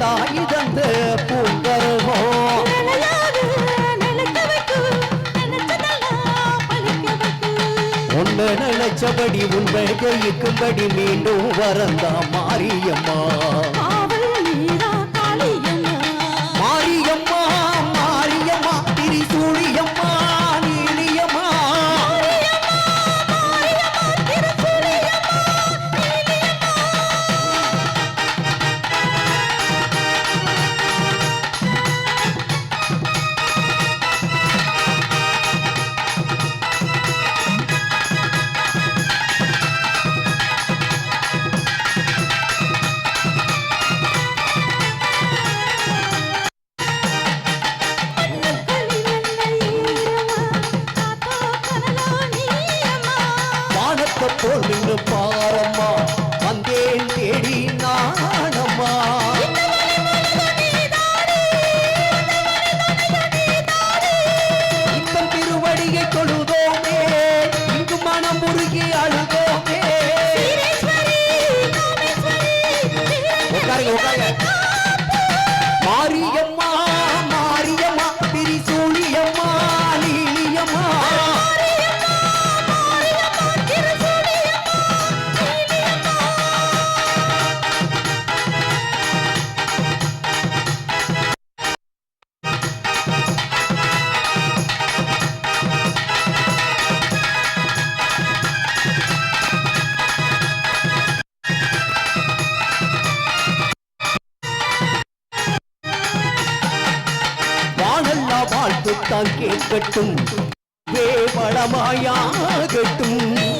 தாய் தந்து பூந்தருவோம் உன்னை நினைச்சபடி உன் கைக்கும்படி மீண்டும் வரந்தா மாரியம்மா. போல் நின்று பாரம்மா கேட்கட்டும். வேவளமாயாகட்டும்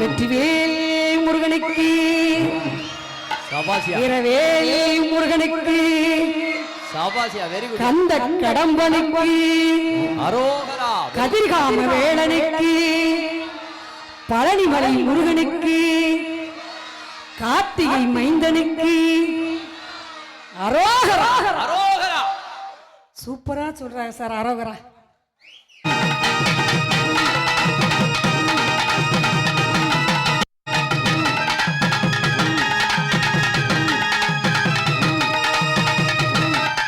வெற்றிவேல் முருகனுக்கு. இரவேல் முருகனுக்கு. கந்த கடம்பனுக்கு. கதிர்காம வேளனுக்கு பழனிமலை முருகனுக்கு. கார்த்திகை. மைந்தனுக்கு. அரோகரா. அரோகரா. சூப்பரா சொல்றாங்க சார் அரோகரா.